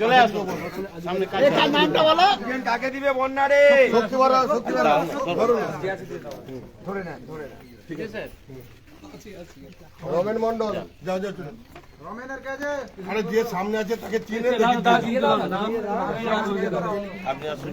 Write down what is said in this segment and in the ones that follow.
চলে আসো সামনে কাজ কাকে দিবে বন্যা রে? শক্তি বাড়া শক্তি বাড়া। ধরে নেন ধরে নেন। ঠিক আছে? রমেন মন্ডল যাও যাও চলুন রমেনের কাছে আরে যে সামনে আছে তাকে চিনে দেখি। আপনি আসুন।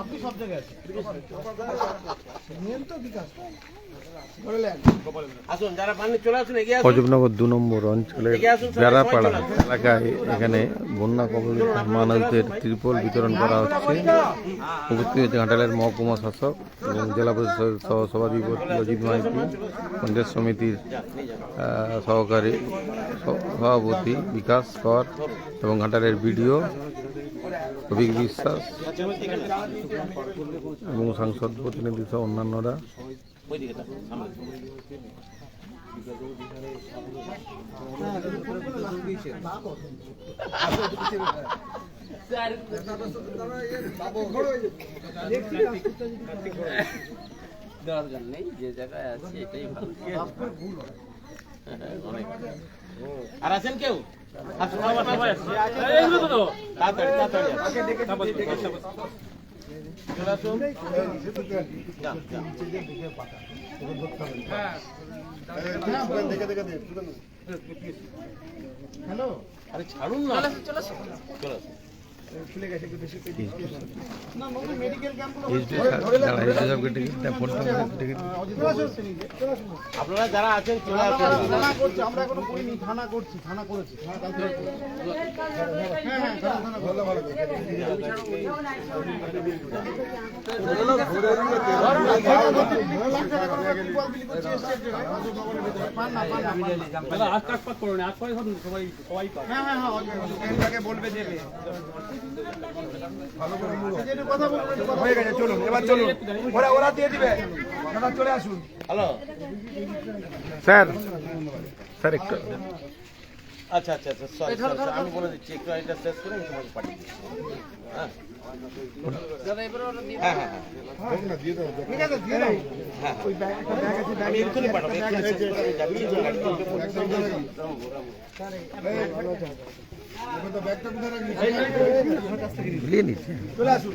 আপনি সব জায়গায় আছেন। নিয়ম তো বিকাশ। ধরে নেন আসুন যারা পানি চলে আসুন এগিয়ে আসুন। অজবনগর দু নম্বর অঞ্চলের বেড়াপাড়া এলাকায় এখানে বন্যা কবলিত মানুষদের ত্রিপল বিতরণ করা হচ্ছে। উপস্থিত হয়েছে ঘাটালের মহকুমা শাসক এবং জেলা পরিষদের সহ সভাধিপতি অজিত মাইতি পঞ্চায়েত সমিতির সহকারী সভাপতি বিকাশ কর এবং ঘাটালের বিডিও অভিক বিশ্বাস এবং সাংসদ প্রতিনিধি সহ অন্যান্যরা। যে জায়গায় আছে এটাই ভালো। আর আছেন কেউ? আসুন, চলে। দেখে দেখে দে হ্যালো? আরে ছাড়ুন না। চলে আসুন গেছে আপনারা যারা আছেন থানা করছে, আমরা এখনও করিনি, থানা করছি, থানা করেছি। থানা কাল করছি। হ্যাঁ গেছে চলুন এবার চলুন ওরা ওরা দিয়ে দিবে চলে আসুন হ্যালো স্যার স্যার, একটু আচ্ছা আচ্ছা আচ্ছা সরি সরি আমি বলে দিচ্ছি একটু এটা শেষ করে আমি তোমাকে পাঠিয়ে দিচ্ছি হ্যাঁ হ্যাঁ হ্যাঁ হ্যাঁ চলে আসুন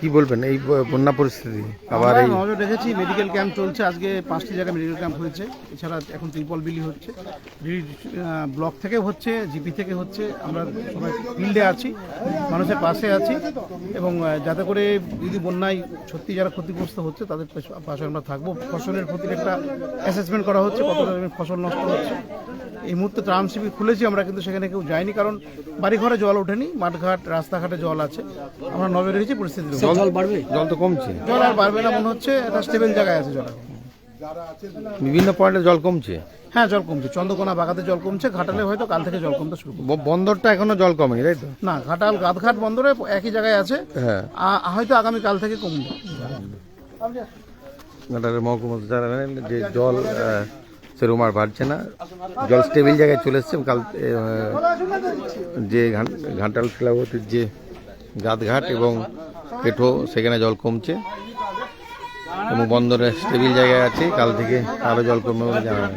কি বলবেন এই বন্যা পরিস্থিতি? আবার আমরা এই নজর রেখেছি মেডিকেল ক্যাম্প চলছে। আজকে পাঁচটি জায়গায় মেডিকেল ক্যাম্প হয়েছে। এছাড়া এখন ত্রিপল বিলি হচ্ছে। ব্লক থেকে হচ্ছে জিপি থেকে হচ্ছে। আমরা সবাই ফিল্ডে আছি মানুষের পাশে আছি। এবং যাতে করে যদি বন্যায় সত্যি যারা ক্ষতিগ্রস্ত হচ্ছে তাদের পাশে- আমরা থাকব। ফসলের প্রতির একটা অ্যাসেসমেন্ট করা হচ্ছে কত ধরনের ফসল নষ্ট হচ্ছে। এই মুহূর্তে ত্রাণ শিবির খুলেছি আমরা কিন্তু সেখানে কেউ যাইনি কারণ বাড়িঘরে জল ওঠেনি মাঠঘাট রাস্তাঘাটে জল আছে। আমরা নজর রেখেছি পরিস্থিতির উপর। জল বাড়বে? জল তো কমছে। জল আর বাড়বে না মনে হচ্ছে এটা স্টেবল জায়গায় আছে জল বিভিন্ন পয়েন্টে জল কমছে? হ্যাঁ জল কমছে। চন্দ্রকোনা বাগাতে জল কমছে ঘাটালে হয়তো কাল থেকে জল কমতে শুরু বন্দরটা এখনও জল কমেনি তাই তো? না ঘাটাল গাদঘাট বন্দরে একই জায়গায় আছে। হ্যাঁ। হয়তো আগামী কাল থেকে কমবে। ঘাটালের মহকুমা যারা যে জল সেরকম আর বাড়ছে না। জল স্টেবিল জায়গায় চলে এসছে কাল যে ঘাটাল শিলাবতীর যে গাদঘাট এবং পেঠো, সেখানে জল কমছে এবং বন্দরে স্টেবিল জায়গায় আছে। কাল থেকে আরও জল কমবে বলে জানা